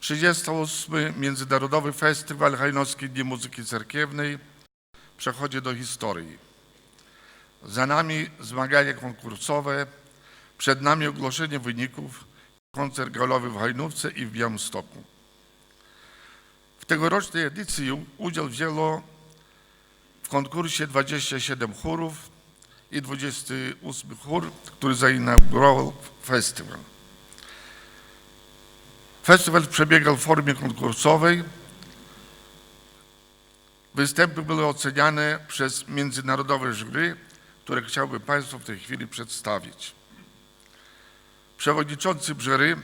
38. Międzynarodowy Festiwal Hajnowskiej Dni Muzyki Cerkiewnej przechodzi do historii. Za nami zmagania konkursowe, przed nami ogłoszenie wyników, koncert galowy w Hajnówce i w Białymstoku. W tegorocznej edycji udział wzięło w konkursie 27 chórów i 28 chór, który zainaugurował festiwal. Festiwal przebiegał w formie konkursowej. Występy były oceniane przez międzynarodowe jury, które chciałbym Państwu w tej chwili przedstawić. Przewodniczący jury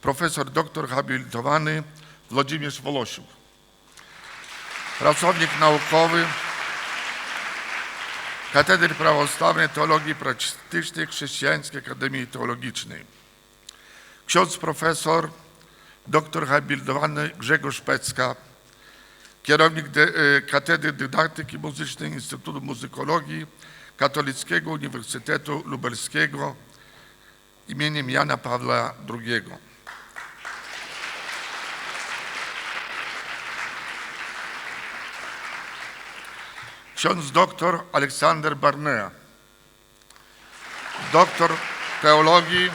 profesor doktor habilitowany Włodzimierz Wolosiuk. Pracownik naukowy Katedry Prawosławnej Teologii Praktycznej Chrześcijańskiej Akademii Teologicznej. Ksiądz profesor doktor habilitowany Grzegorz Pecka, kierownik e, Katedry Dydaktyki Muzycznej Instytutu Muzykologii Katolickiego Uniwersytetu Lubelskiego imieniem Jana Pawła II. Ksiądz doktor Aleksander Barnea, doktor teologii,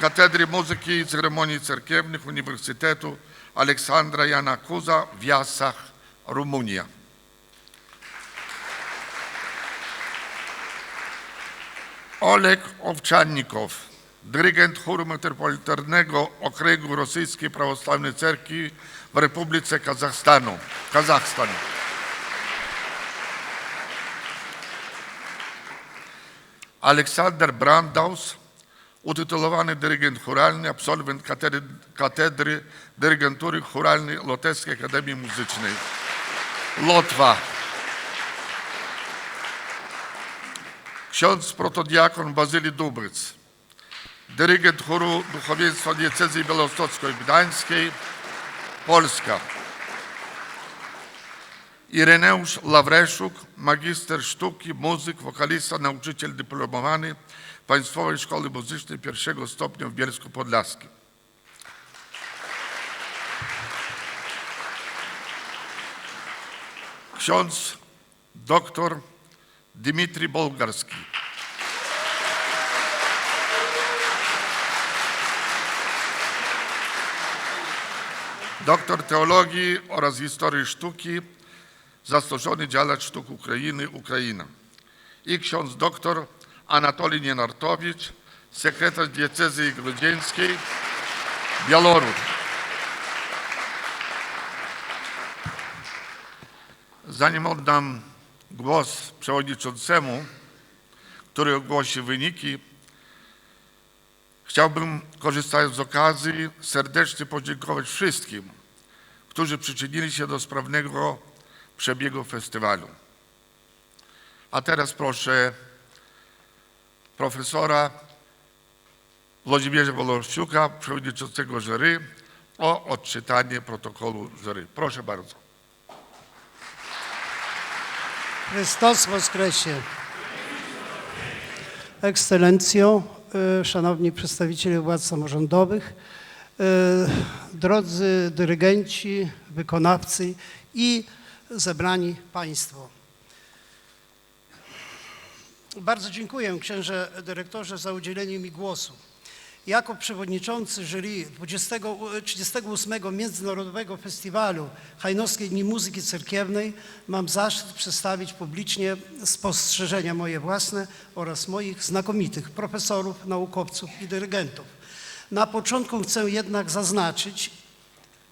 Katedry Muzyki i Ceremonii Cerkiewnych Uniwersytetu Aleksandra Jana Kuza w Jasach, Rumunia. Oleg Owczannikow, dyrygent chóru metropolitarnego okręgu Rosyjskiej Prawosławnej Cerkwi w Republice Kazachstanu. Kazachstan. Aleksander Brandaus, utytułowany dyrygent chóralny, absolwent katedry, katedry dyrygentury chóralnej Lotewskiej Akademii Muzycznej. Lotwa. Ksiądz protodiakon Bazyli Dubryc, dyrygent chóru duchowieństwa diecezji białostockiej gdańskiej, Polska. Ireneusz Lawreszuk, magister sztuki, muzyk, wokalista, nauczyciel dyplomowany Państwowej Szkoły Muzycznej pierwszego stopnia w Bielsku Podlaskim. Ksiądz doktor Dmitri Bolgarski. Doktor teologii oraz historii sztuki, zastoszony działacz sztuk Ukrainy, Ukraina. I ksiądz doktor Anatolij Nienartowicz, sekretarz diecezji grudzińskiej, Białoruś. Zanim oddam głos przewodniczącemu, który ogłosi wyniki, chciałbym, korzystając z okazji, serdecznie podziękować wszystkim, którzy przyczynili się do sprawnego przebiegu festiwalu. A teraz proszę profesora Włodzimierza Wolosiuka, przewodniczącego jury, o odczytanie protokołu jury. Proszę bardzo. Chrystus Woskresie. Ekscelencjo, e, szanowni przedstawiciele władz samorządowych, e, drodzy dyrygenci, wykonawcy i zebrani państwo. Bardzo dziękuję księże dyrektorze za udzielenie mi głosu. Jako przewodniczący jury 20, 38 Międzynarodowego Festiwalu Hajnowskiej Dni Muzyki Cerkiewnej mam zaszczyt przedstawić publicznie spostrzeżenia moje własne oraz moich znakomitych profesorów, naukowców i dyrygentów. Na początku chcę jednak zaznaczyć,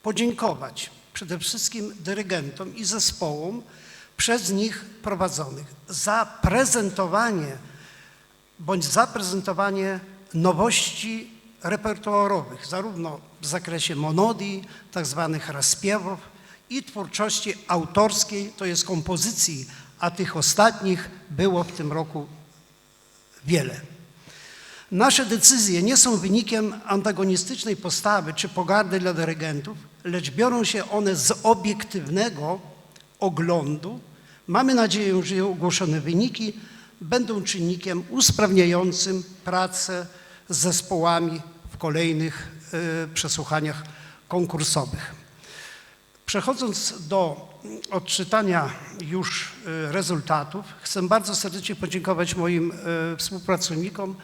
podziękować przede wszystkim dyrygentom i zespołom przez nich prowadzonych za prezentowanie bądź zaprezentowanie nowości repertuarowych, zarówno w zakresie monodii, tak zwanych i twórczości autorskiej, to jest kompozycji, a tych ostatnich było w tym roku wiele. Nasze decyzje nie są wynikiem antagonistycznej postawy czy pogardy dla dyrygentów, lecz biorą się one z obiektywnego oglądu. Mamy nadzieję, że ogłoszone wyniki będą czynnikiem usprawniającym pracę z zespołami w kolejnych przesłuchaniach konkursowych. Przechodząc do odczytania już e, rezultatów, chcę bardzo serdecznie podziękować moim e, współpracownikom,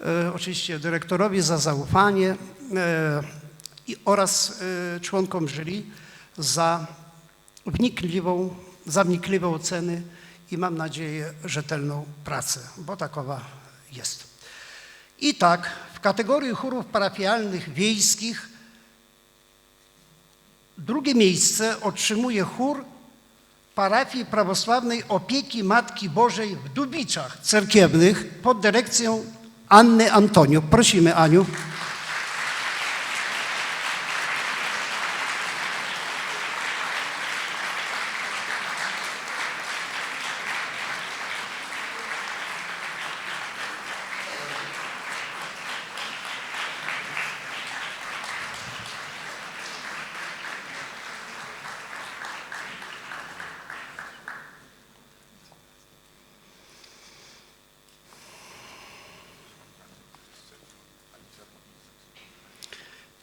e, oczywiście dyrektorowi za zaufanie e, i- oraz e, członkom jury za wnikliwą, za wnikliwe oceny i mam nadzieję rzetelną pracę, bo takowa jest. I tak w kategorii chórów parafialnych wiejskich Drugie miejsce otrzymuje chór parafii prawosławnej Opieki Matki Bożej w Dubiczach Cerkiewnych pod dyrekcją Anny Antonio. Prosimy Aniu.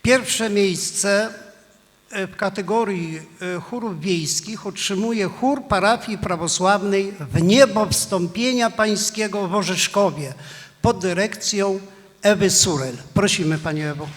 Pierwsze miejsce e, w kategorii e, chórów wiejskich otrzymuje chór parafii prawosławnej w niebo wstąpienia pańskiego w Orzeszkowie pod dyrekcją Ewy Surel. Prosimy Panie Ewo.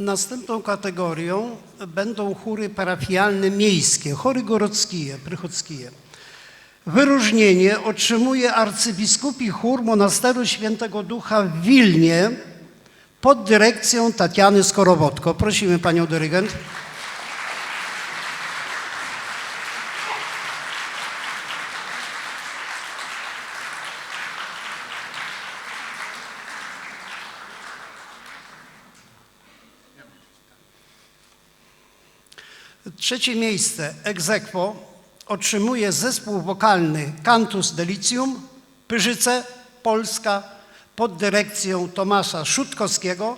Następną kategorią będą chóry parafialne miejskie, chory gorodzkie, prychodzkie. Wyróżnienie otrzymuje arcybiskupi chór Monasteru Świętego Ducha w Wilnie pod dyrekcją Tatiany Skorowodko. Prosimy panią dyrygent. Trzecie miejsce ex aequo otrzymuje zespół wokalny Cantus Delicium Pyrzyce Polska pod dyrekcją Tomasza Szutkowskiego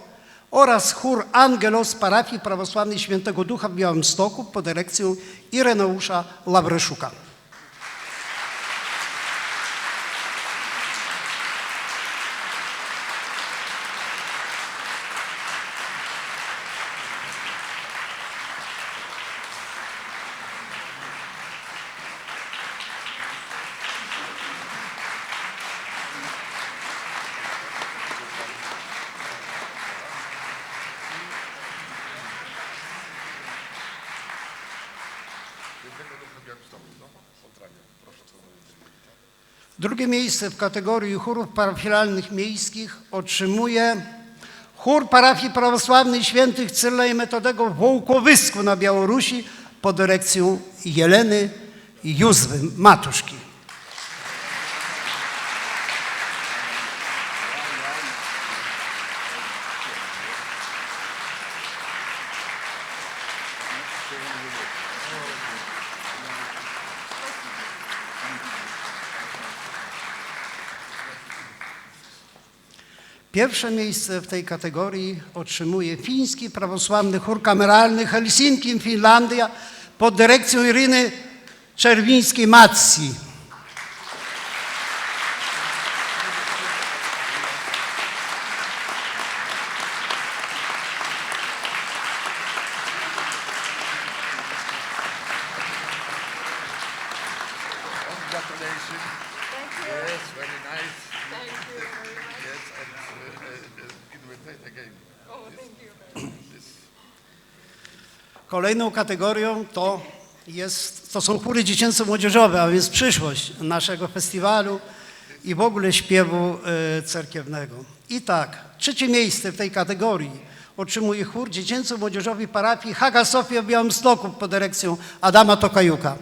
oraz chór Angelos parafii prawosławnej Świętego Ducha w Białymstoku pod dyrekcją Ireneusza Lawreszuka. Drugie miejsce w kategorii chórów parafialnych miejskich otrzymuje chór parafii prawosławnej świętych Cyryla i Metodego w Wołkowysku na Białorusi pod dyrekcją Jeleny Józwy Matuszki. Pierwsze miejsce w tej kategorii otrzymuje fiński prawosławny chór kameralny Helsinki, Finlandia pod dyrekcją Iryny Czerwińskiej-Matsi. Congratulations. Yes, very nice. Yes, and uh, uh, uh, invitate again. Kolejną kategorią to, jest, to są chóry dziecięco-młodzieżowe, a więc przyszłość naszego festiwalu i w ogóle śpiewu e, cerkiewnego. I tak, trzecie miejsce w tej kategorii otrzymuje chór dziecięco-młodzieżowy parafii Haga Sofia w Białymstoku pod dyrekcją Adama Tokajuka.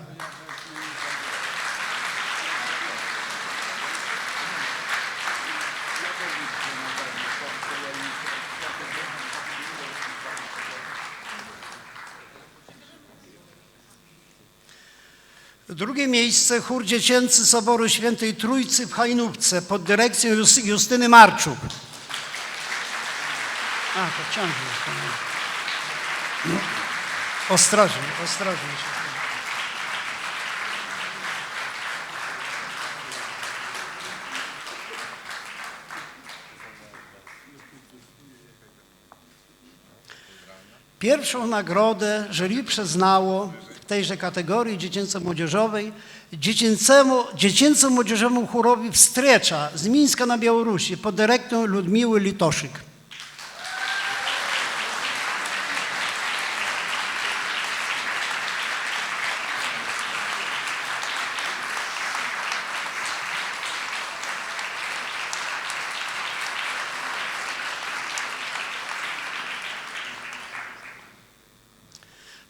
Drugie miejsce chór dziecięcy Soboru Świętej Trójcy w Hajnówce pod dyrekcją Jus- Justyny Marczuk. A, to ciągle. Ostrożnie, ostrożnie. Pierwszą nagrodę jury przyznało tejże kategorii dziecięco-młodzieżowej dziecięco-młodzieżowemu chórowi Wstrecza z Mińska na Białorusi pod dyrektorą Ludmiły Litoszyk.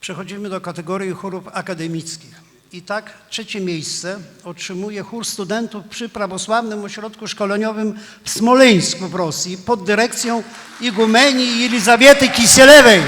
Przechodzimy do kategorii chórów akademickich. I tak trzecie miejsce otrzymuje chór studentów przy Prawosławnym Ośrodku Szkoleniowym w Smoleńsku w Rosji pod dyrekcją igumenii Elizabiety Kisielewej.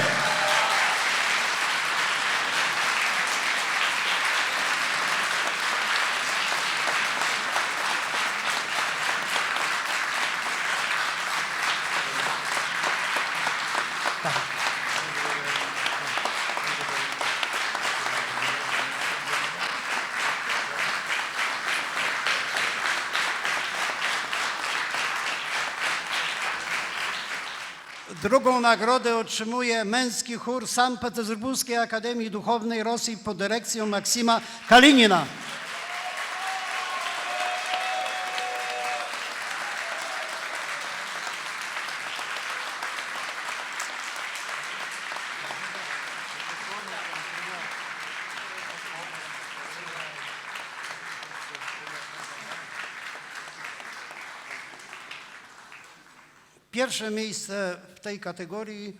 Drugą nagrodę otrzymuje męski chór Sankt Petersburskiej Akademii Duchownej Rosji pod dyrekcją Maksima Kalinina. Pierwsze miejsce tej kategorii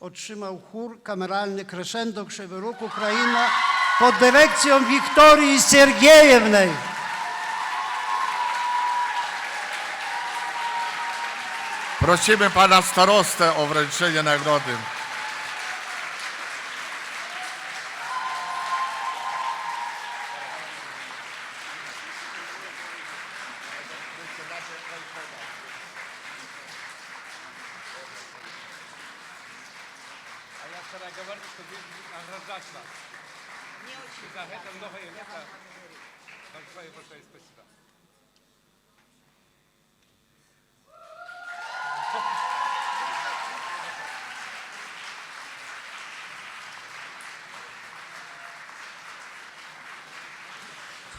otrzymał chór kameralny Crescendo Krzywy Róg Ukraina pod dyrekcją Wiktorii Sergiejewnej. Prosimy pana starostę o wręczenie nagrody. А я вчера говорил, что вы награждать нас. Не очень. За это много и это. Большое, большое спасибо.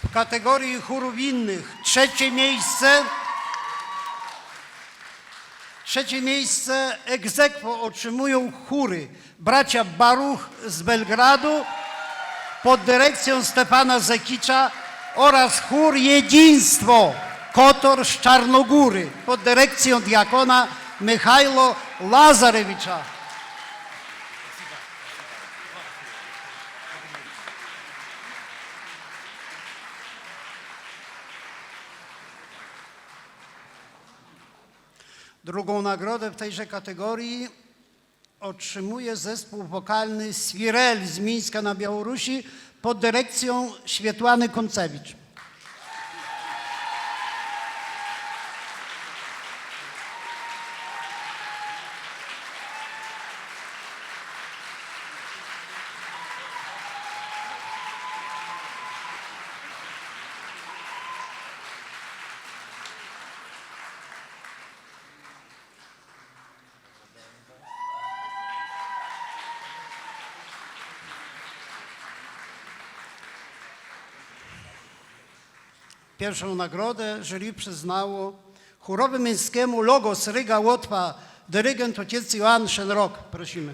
W kategorii chórów innych trzecie miejsce Trzecie miejsce aequo otrzymują chóry bracia Baruch z Belgradu pod dyrekcją Stefana Zekicza oraz chór Jedinstwo Kotor z Czarnogóry pod dyrekcją diakona Michajlo Lazarewicza. Drugą nagrodę w tejże kategorii otrzymuje zespół wokalny Swirel z Mińska na Białorusi pod dyrekcją Świetłany Koncewicz. Pierwszą nagrodę jury przyznało chórowy męskiemu Logos Ryga Łotwa dyrygent ojciec Joann Szenrok. Prosimy.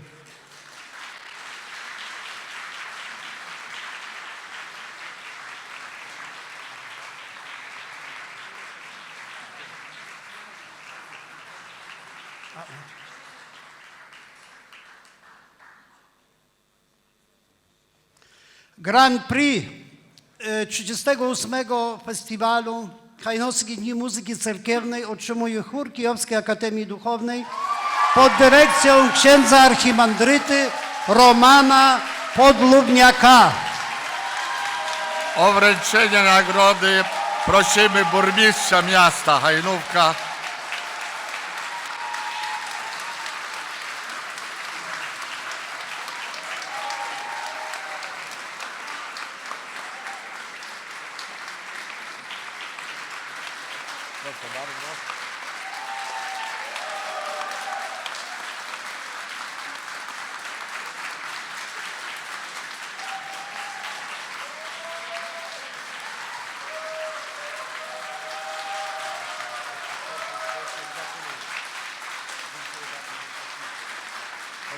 Grand Prix 38 Festiwalu Hajnowskich Dni Muzyki Cerkiewnej otrzymuje chór Kijowskiej Akademii Duchownej pod dyrekcją księdza archimandryty Romana Podlubniaka. O wręczenie nagrody prosimy burmistrza miasta Hajnówka. Proszę bardzo.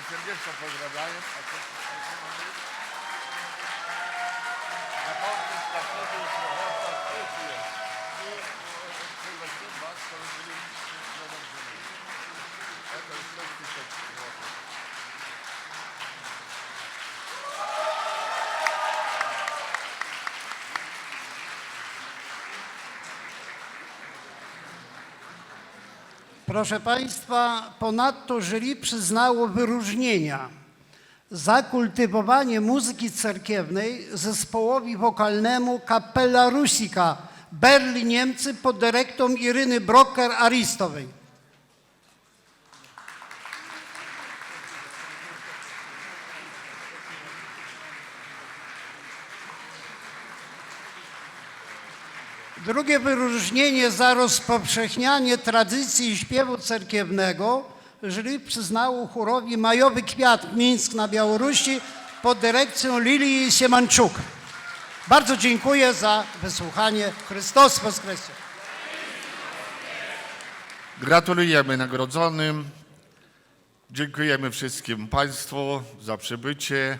Serdecznie pozdrawiam. A to Na podpis takiego prochodzą dziękuję. I przyjmę was, to byli To jest 6 tysięcy złotych. Proszę Państwa, ponadto jury przyznało wyróżnienia za kultywowanie muzyki cerkiewnej zespołowi wokalnemu Kapella Rusika Berlin, Niemcy pod dyrektą Iryny Brocker-Aristowej. Drugie wyróżnienie za rozpowszechnianie tradycji śpiewu cerkiewnego jury przyznało chórowi Majowy Kwiat Mińsk na Białorusi pod dyrekcją Lilii Siemanczuk. Bardzo dziękuję za wysłuchanie. Chrystus Woskresie. Gratulujemy nagrodzonym. Dziękujemy wszystkim Państwu za przybycie.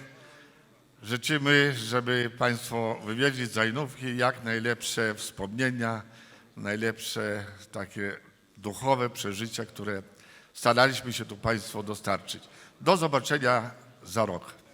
Życzymy, żeby Państwo wywieźli z Zajnówki jak najlepsze wspomnienia, najlepsze takie duchowe przeżycia, które staraliśmy się tu Państwu dostarczyć. Do zobaczenia za rok.